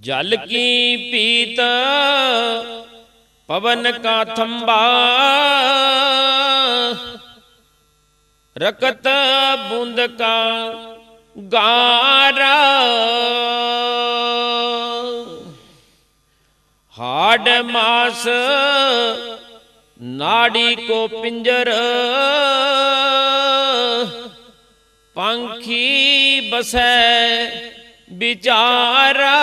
ਜਲ ਕੀ ਪੀਤ, ਪਵਨ ਕਾ ਥੰਬਾ ਰਕਤ ਬੂੰਦ ਕਾ ਗਾਰਾ। ਹਾੜ ਮਾਸ ਨਾੜੀ ਕੋ ਪਿੰਜਰ। ਪੰਖੀ ਬਸੈ ਵਿਚਾਰਾ।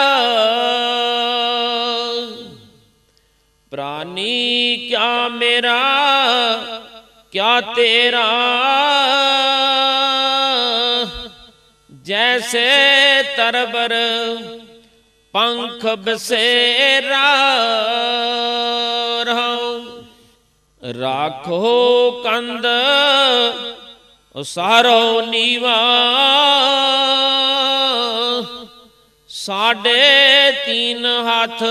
ਪ੍ਰਾਨੀ ਕਿਆ ਮੇਰਾ ਕਿਆ ਤੇਰਾ? ਜੈਸੇ ਤਰਬਰ ਪੰਖ ਬਸੇਰਾ ਰਾਖੋ ਕੰਦ ਉਸਾਰੋ ਨੀਵਾ। ਸਾਢੇ ਤਿੰਨ ਹੱਥ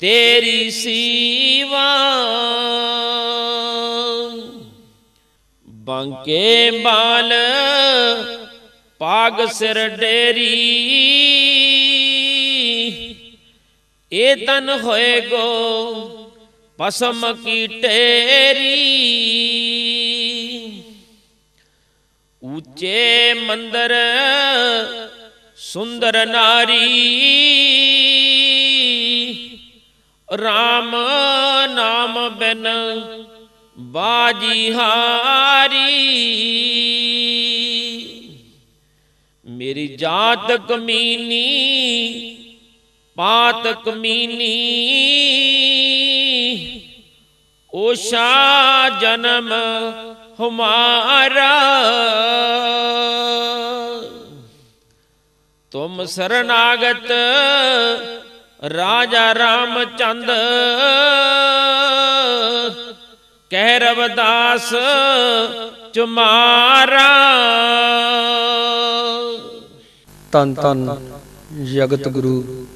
ਤੇਰੀ ਸੀਵਾ। ਬੰਕੇ ਬਾਲ ਪਾਗ ਸਿਰ ਡੇਰੀ। ਇਹ ਤਨ ਹੋਏਗੋ ਪਸਮ ਕੀ ਟੇਰੀ। ਉੱਚੇ ਮੰਦਰ ਸੁੰਦਰ ਨਾਰੀ RAM ਨਾਮ ਬਿਨ ਬਾਜੀ ਹਾਰੀ। ਮੇਰੀ ਜਾਤ ਕਮੀਨੀ, ਪਾਤ ਕਮੀਨੀ, ਓਸ਼ਾ ਜਨਮ ਹਮਾਰਾ। ਤੁਮ ਸਰਨਾਗਤ ਰਾਜਾ ਰਾਮਚੰਦ। ਕਹਿ ਰਵਦਾਸ, ਚੁਮਾਰਾ। ਤਨ ਤਨ ਜਗਤ ਗੁਰੂ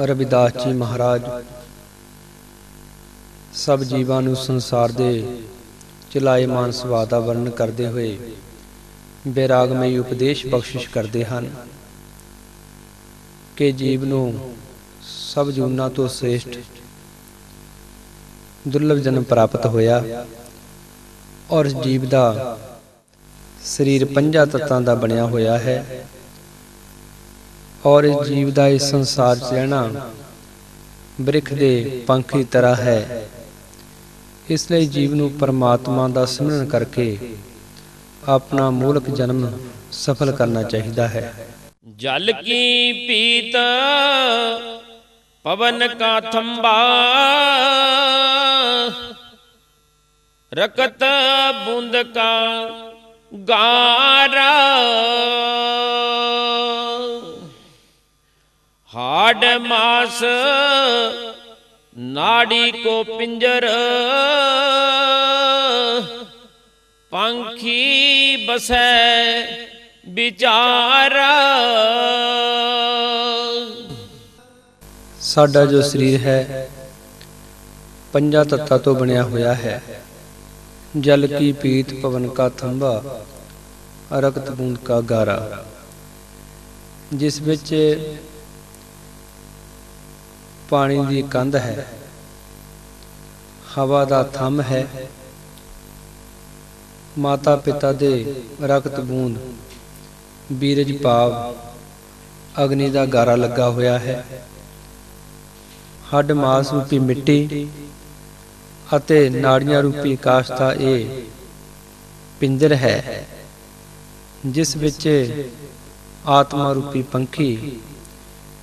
ਰਵਿਦਾਸ ਜੀ ਮਹਾਰਾਜ। ਸਭ ਜੀਵਾਂ ਨੂੰ ਸੰਸਾਰ ਦੇ ਚਲਾਏ ਮਾਨਸ ਵਾਤਾਵਰਣ ਕਰਦੇ ਹੋਏ ਬੇਰਾਗਮਈ ਉਪਦੇਸ਼ ਬਖਸ਼ਿਸ਼ ਕਰਦੇ ਹਨ। ਕਿ ਜੀਵ ਨੂੰ ਸਭ ਜੂਨਾਂ ਤੋਂ ਸ੍ਰੇਸ਼ਟ ਦੁਰਲਭ ਜਨਮ ਪ੍ਰਾਪਤ ਹੋਇਆ ਔਰ ਜੀਵ ਦਾ ਸਰੀਰ ਪੰਜਾਂ ਤੱਤਾਂ ਦਾ ਬਣਿਆ ਹੋਇਆ ਹੈ ਔਰ ਇਸ ਜੀਵ ਦਾ ਇਸ ਸੰਸਾਰ 'ਚ ਰਹਿਣਾ ਬ੍ਰਿਖ ਦੇ ਪੰਖ ਦੀ ਤਰ੍ਹਾਂ ਹੈ। ਇਸ ਲਈ ਜੀਵ ਨੂੰ ਪਰਮਾਤਮਾ ਦਾ ਸਿਮਰਨ ਕਰਕੇ ਆਪਣਾ ਮੂਲਕ ਜਨਮ ਸਫਲ ਕਰਨਾ ਚਾਹੀਦਾ ਹੈ। ਜਲ ਕੀ ਪੀਤ, ਪਵਨ ਕਾ ਥੰਬਾ ਰਕਤ ਬੂੰਦ ਕਾ ਗਾਰਾ। ਹਾੜ ਮਾਸ ਨਾੜੀ ਕੋ ਪਿੰਜਰ। ਪੰਖੀ ਬਸੈ ਵਿਚਾਰਾ। ਸਾਡਾ ਜੋ ਸਰੀਰ ਹੈ, ਪੰਜਾਂ ਤੱਤਾਂ ਤੋਂ ਬਣਿਆ ਹੋਇਆ ਹੈ। ਜਲ ਕੀ ਪੀਤ ਪਵਨ ਕਾ ਥੰਬਾ ਰਕਤ ਬੂੰਦ ਕਾ ਗਾਰਾ। ਜਿਸ ਵਿੱਚ ਪਾਣੀ ਦੀ ਕੰਧ ਹੈ, ਹਵਾ ਦਾ ਥੰਮ ਹੈ, ਮਾਤਾ ਪਿਤਾ ਦੇ ਰਕਤ ਬੂੰਦ ਬੀਰਜ ਪਾਵ, ਅਗਨੀ ਦਾ ਗਾਰਾ ਲੱਗਾ ਹੋਇਆ ਹੈ। ਹੱਡ ਮਾਸ ਰੂਪੀ ਮਿੱਟੀ ਅਤੇ ਨਾੜੀਆਂ ਰੂਪੀ ਆਕਾਸ਼ ਦਾ ਇਹ ਪਿੰਜਰ ਹੈ, ਜਿਸ ਵਿੱਚ ਆਤਮਾ ਰੂਪੀ ਪੰਖੀ,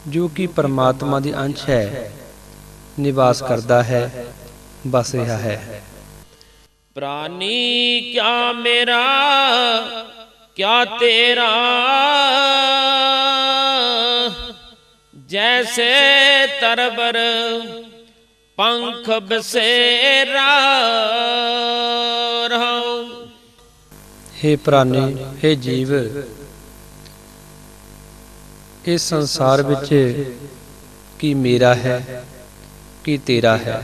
ਜੋ ਕਿ ਪਰਮਾਤਮਾ ਦੀ ਅੰਸ਼ ਹੈ, ਨਿਵਾਸ ਕਰਦਾ ਹੈ ਬਸ ਰਿਹਾ ਹੈ। ਪ੍ਰਾਨੀ, ਕਿਆ ਮੇਰਾ ਕਿਆ ਤੇਰਾ ਜੈਸੇ ਤਰਬਰ ਪੰਖ ਬਸੇਰਾ ਰਹਾਉ हे ਪ੍ਰਾਨੇ हे ਜੀਵ, ਇਸ ਸੰਸਾਰ ਵਿੱਚ ਕੀ ਮੇਰਾ ਹੈ, ਕੀ ਤੇਰਾ ਹੈ?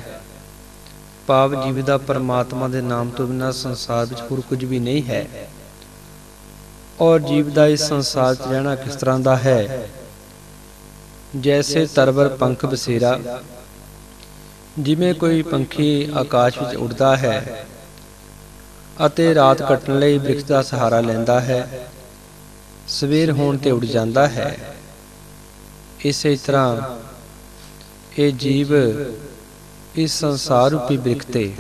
ਭਾਵ ਜੀਵ ਦਾ ਪਰਮਾਤਮਾ ਦੇ ਨਾਮ ਤੋਂ ਬਿਨਾਂ ਸੰਸਾਰ ਵਿੱਚ ਹੋਰ ਕੁਝ ਵੀ ਨਹੀਂ ਹੈ। ਔਰ ਜੀਵ ਦਾ ਇਸ ਸੰਸਾਰ 'ਚ ਰਹਿਣਾ ਕਿਸ ਤਰ੍ਹਾਂ ਦਾ ਹੈ? ਜੈਸੇ ਤਰਵਰ ਪੰਖ ਬਸੇਰਾ। ਜਿਵੇਂ ਕੋਈ ਪੰਖੀ ਆਕਾਸ਼ ਵਿੱਚ ਉੱਡਦਾ ਹੈ ਅਤੇ ਰਾਤ ਕੱਟਣ ਲਈ ਬ੍ਰਿਕਸ਼ ਦਾ ਸਹਾਰਾ ਲੈਂਦਾ ਹੈ, ਸਵੇਰ ਹੋਣ ਤੇ ਉੱਡ ਜਾਂਦਾ ਹੈ। ਇਸੇ ਤਰ੍ਹਾਂ ਇਹ ਜੀਵ ਇਸ ਸੰਸਾਰ ਰੂਪੀ ਬ੍ਰਿਖ ਤੇ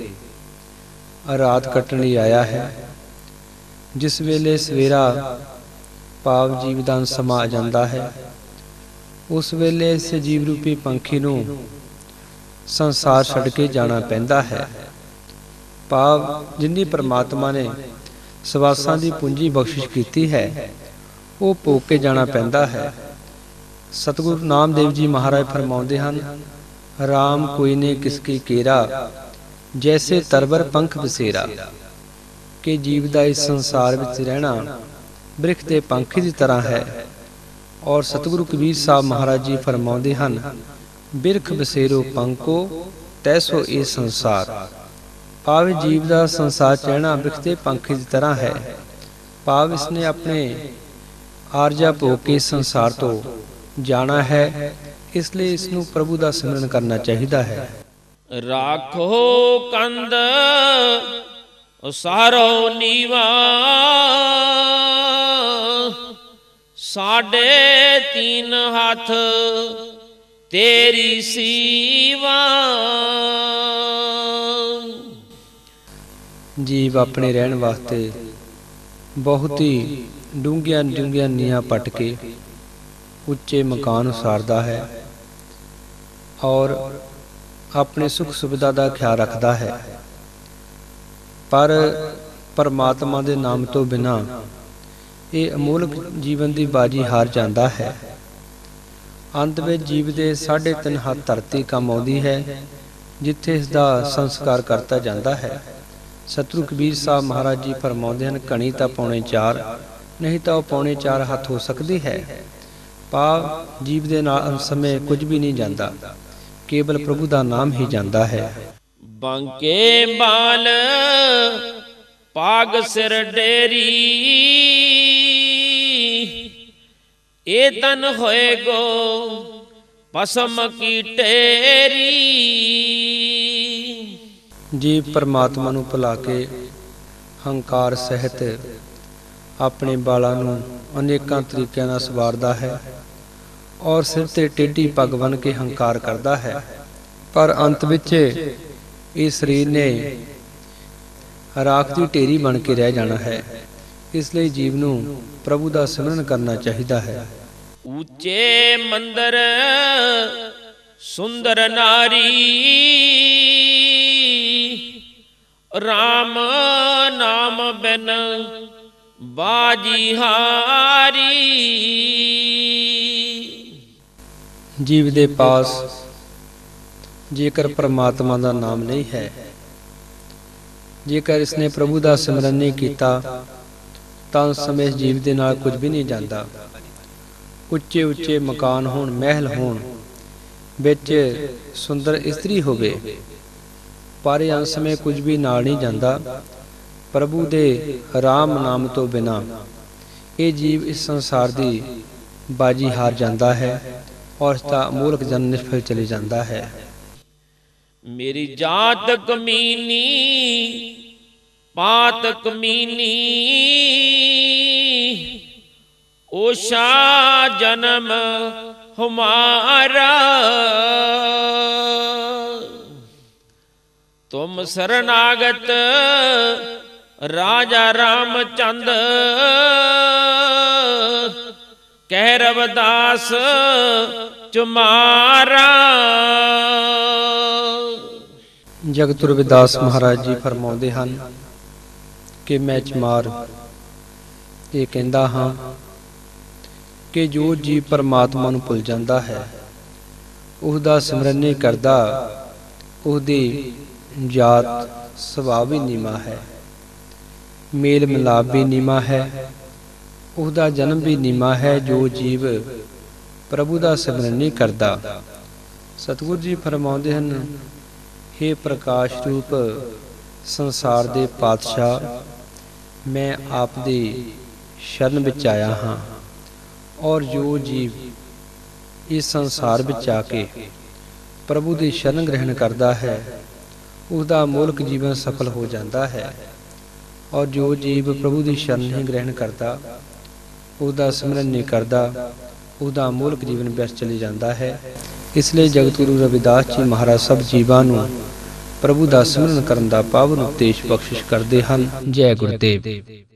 ਰਾਤ ਕੱਟਣ ਲਈ ਆਇਆ ਹੈ। ਜਿਸ ਵੇਲੇ ਸਵੇਰਾ ਪਾਵ ਜੀਵਦਾਨ ਸਮਾ ਆ ਜਾਂਦਾ ਹੈ, ਉਸ ਵੇਲੇ ਸਜੀਵ ਰੂਪੀ ਪੰਖੀ ਨੂੰ ਸੰਸਾਰ ਛੱਡ ਕੇ ਜਾਣਾ ਪੈਂਦਾ ਹੈ। ਪਾਵ ਜਿੰਨੀ ਪਰਮਾਤਮਾ ਨੇ ਸਵਾਸਾਂ ਦੀ ਪੂੰਜੀ ਬਖਸ਼ਿਸ਼ ਕੀਤੀ ਹੈ, ਉਹ ਭੋਗ ਕੇ ਜਾਣਾ ਪੈਂਦਾ ਹੈ। ਸਤਿਗੁਰੂ ਨਾਮਦੇਵ ਜੀ ਮਹਾਰਾਜ ਫਰਮਾਉਂਦੇ ਹਨ RAM ਕੋਈ ਨੇ ਕਿਸ ਕੀ ਕੇਰਾ, ਜੈਸੇ ਤਰਵਰ ਪੰਖ ਬਸੇਰਾ। ਕਿ ਜੀਵ ਦਾ ਇਸ ਸੰਸਾਰ ਵਿੱਚ ਰਹਿਣਾ ਬ੍ਰਿਖ ਦੇ ਪੰਖੀ ਦੀ ਤਰ੍ਹਾਂ ਹੈ। ਔਰ ਸਤਿਗੁਰੂ ਕਬੀਰ ਸਾਹਿਬ ਮਹਾਰਾਜ ਜੀ ਫਰਮਾਉਂਦੇ ਹਨ, ਬਿਰਖ ਬਸੇਰੋ ਪੰਕੋ ਤੈਸੋ ਇਹ ਸੰਸਾਰ। ਭਾਵ ਜੀਵ ਦਾ ਸੰਸਾਰ ਚਹਿਣਾ ਬ੍ਰਿਖ ਦੇ ਪੰਖੀ ਦੀ ਤਰ੍ਹਾਂ ਹੈ। ਭਾਵ ਇਸਨੇ ਆਪਣੇ ਆਰਜਾ ਭੋਗ ਕੇ ਸੰਸਾਰ ਤੋਂ ਜਾਣਾ ਹੈ, ਇਸ ਲਈ ਇਸ ਨੂੰ ਪ੍ਰਭੂ ਦਾ ਸਿਮਰਨ ਕਰਨਾ ਚਾਹੀਦਾ ਹੈ। ਰਾਖੋ ਕੰਦ ਉਸਾਰੋ ਨੀਵਾ। ਸਾਡੇ ਤੀਨ ਹੱਥ ਤੇਰੀ ਸੀਵਾ। ਜੀਵ ਆਪਣੇ ਰਹਿਣ ਵਾਸਤੇ ਬਹੁਤ ਹੀ ਡੂੰਘੀਆਂ ਡੂੰਘੀਆਂ ਨੀਆਂ ਪੱਟ ਕੇ ਉੱਚੇ ਮਕਾਨ ਉਸਾਰਦਾ ਹੈ ਔਰ ਆਪਣੇ ਸੁਖ ਸੁਵਿਧਾ ਦਾ ਖਿਆਲ ਰੱਖਦਾ ਹੈ। ਪਰ ਪਰਮਾਤਮਾ ਦੇ ਨਾਮ ਤੋਂ ਬਿਨਾ ਇਹ ਅਮੋਲਕ ਜੀਵਨ ਦੀ ਬਾਜੀ ਹਾਰ ਜਾਂਦਾ ਹੈ। ਅੰਤ ਵਿੱਚ ਜੀਵ ਦੇ 3.5 ਹੱਥ ਧਰਤੀ ਕੰਮ ਆਉਂਦੀ ਹੈ, ਜਿੱਥੇ ਇਸ ਦਾ ਸੰਸਕਾਰ ਕਰਤਾ ਜਾਂਦਾ ਹੈ। ਸਤਿਗੁਰੂ ਕਬੀਰ ਸਾਹਿਬ ਮਹਾਰਾਜ ਜੀ ਫਰਮਾਉਂਦੇ ਹਨ ਕਣੀ ਤਾਂ ਪੌਣੇ 4 ਨਹੀਂ ਤਾਂ ਉਹ ਪੌਣੇ 4 ਹੱਥ ਹੋ ਸਕਦੀ ਹੈ। ਪਾਪ ਜੀਵ ਦੇ ਨਾਲ ਸਮੇਂ ਕੁਝ ਵੀ ਨਹੀਂ ਜਾਂਦਾ, ਕੇਵਲ ਪ੍ਰਭੂ ਦਾ ਨਾਮ ਹੀ ਜਾਂਦਾ ਹੈ। ਬੰਕੇ ਬਾਲ ਪਾਗ ਸਿਰ ਡੇਰੀ। ਇਹ ਤਨ ਹੋਏਗੋ ਪਸਮ ਕੀ ਟੇਰੀ। ਜੀਵ ਪਰਮਾਤਮਾ ਨੂੰ ਭੁਲਾ ਕੇ ਹੰਕਾਰ ਸਹਿਤ ਆਪਣੇ ਬਾਲਾਂ ਨੂੰ ਅਨੇਕਾਂ ਤਰੀਕਿਆਂ ਨਾਲ ਸਵਾਰਦਾ ਹੈ ਔਰ ਸਿਰ ਤੇ ਟੇਢੀ ਪੱਗ ਬਨ ਕੇ ਹੰਕਾਰ ਕਰਦਾ ਹੈ। ਪਰ ਅੰਤ ਵਿੱਚ ਇਹ ਸਰੀਰ ਨੇ ਰਾਖ ਦੀ ਢੇਰੀ ਬਣ ਕੇ ਰਹਿ ਜਾਣਾ ਹੈ। ਇਸ ਲਈ ਜੀਵ ਨੂੰ ਪ੍ਰਭੂ ਦਾ ਸਿਮਰਨ ਕਰਨਾ ਚਾਹੀਦਾ ਹੈ। ਉੱਚੇ ਮੰਦਰ ਸੁੰਦਰ ਨਾਰੀ RAM ਨਾਮ ਬਿਨ ਬਾਜੀ ਹਾਰੀ। ਜੀਵ ਦੇ ਪਾਸ ਜੇਕਰ ਪ੍ਰਮਾਤਮਾ ਦਾ ਨਾਮ ਨਹੀਂ ਹੈ। ਜੇਕਰ ਇਸਨੇ ਪ੍ਰਭੂ ਦਾ ਸਿਮਰਨ ਨਹੀਂ ਕੀਤਾ, ਤਾਂ ਉਸ ਸਮੇਂ ਇਸ ਜੀਵ ਦੇ ਨਾਲ ਕੁਝ ਵੀ ਨਹੀਂ ਜਾਂਦਾ। ਉੱਚੇ ਉੱਚੇ ਮਕਾਨ ਹੋਣ, ਮਹਿਲ ਹੋਣ, ਵਿੱਚ ਸੁੰਦਰ ਇਸਤਰੀ ਹੋਵੇ, ਪਰ ਇਹ ਅੰਤ ਕੁਝ ਵੀ ਨਾਲ ਨਹੀਂ ਜਾਂਦਾ। ਪ੍ਰਭੂ ਦੇ ਰਾਮ ਨਾਮ ਤੋਂ ਬਿਨਾ ਇਹ ਜੀਵ ਇਸ ਸੰਸਾਰ ਦੀ ਬਾਜੀ ਹਾਰ ਜਾਂਦਾ ਹੈ ਔਰ ਇਸ ਦਾ ਅਮੋਲਕ ਜਨ ਨਿਸ਼ਫਲ ਚਲੇ ਜਾਂਦਾ ਹੈ। ਮੇਰੀ ਜਾਤ ਕਮੀਨੀ, ਪਾਤ ਕਮੀਨੀ। ਓਸ਼ਾ ਜਨਮ ਹਮਾਰਾ। ਤੁਮ ਸਰਨਾਗਤ ਰਾਜਾ ਰਾਮਚੰਦ। ਕਹਿ ਰਵਦਾਸ, ਚੁਮਾਰਾ। ਜਗਤ ਰਵਿਦਾਸ ਮਹਾਰਾਜ ਜੀ ਫਰਮਾਉਂਦੇ ਹਨ ਕਿ ਮੈਂ ਚਮਾਰ। ਇਹ ਕਹਿੰਦਾ ਹਾਂ ਕਿ ਜੋ ਜੀਵ ਪਰਮਾਤਮਾ ਨੂੰ ਭੁੱਲ ਜਾਂਦਾ ਹੈ ਉਸ ਦਾ ਸਿਮਰਨ ਨਹੀਂ ਕਰਦਾ, ਉਹਦੀ ਜਾਤ ਸੁਭਾਅ ਵੀ ਨੀਮਾ ਹੈ, ਮੇਲ ਮਿਲਾਪ ਵੀ ਨੀਮਾ ਹੈ, ਉਹਦਾ ਜਨਮ ਵੀ ਨੀਮਾ ਹੈ ਜੋ ਜੀਵ ਪ੍ਰਭੂ ਦਾ ਸਿਮਰਨ ਨਹੀਂ ਕਰਦਾ। ਸਤਿਗੁਰੂ ਜੀ ਫਰਮਾਉਂਦੇ ਹਨ हे ਪ੍ਰਕਾਸ਼ ਰੂਪ ਸੰਸਾਰ ਦੇ ਪਾਤਸ਼ਾਹ, ਮੈਂ ਆਪ ਦੀ ਸ਼ਰਨ ਵਿੱਚ ਆਇਆ ਹਾਂ ਔਰ ਜੋ ਜੀਵ ਇਸ ਸੰਸਾਰ ਵਿੱਚ ਆ ਕੇ ਪ੍ਰਭੂ ਦੀ ਸ਼ਰਨ ਗ੍ਰਹਿਣ ਕਰਦਾ ਹੈ ਉਸ ਦਾ ਮੂਲਕ ਜੀਵਨ ਸਫਲ ਹੋ ਜਾਂਦਾ ਹੈ ਔਰ ਜੋ ਜੀਵ ਪ੍ਰਭੂ ਦੀ ਸ਼ਰਨ ਨਹੀਂ ਗ੍ਰਹਿਣ ਕਰਦਾ ਉਸ ਦਾ ਸਿਮਰਨ ਨਹੀਂ ਕਰਦਾ ਉਸ ਦਾ ਮੂਲਕ ਜੀਵਨ ਵਿਅਰਥ ਚਲੇ ਜਾਂਦਾ ਹੈ। ਇਸ ਲਈ ਜਗਤ ਗੁਰੂ ਰਵਿਦਾਸ ਜੀ ਮਹਾਰਾਜ ਸਭ ਜੀਵਾਂ ਨੂੰ ਪ੍ਰਭੂ ਦਾ ਸਿਮਰਨ ਕਰਨ ਦਾ ਪਾਵਨ ਉਪਦੇਸ਼ ਬਖਸ਼ਿਸ਼ ਕਰਦੇ ਹਨ। ਜੈ ਗੁਰਦੇਵ।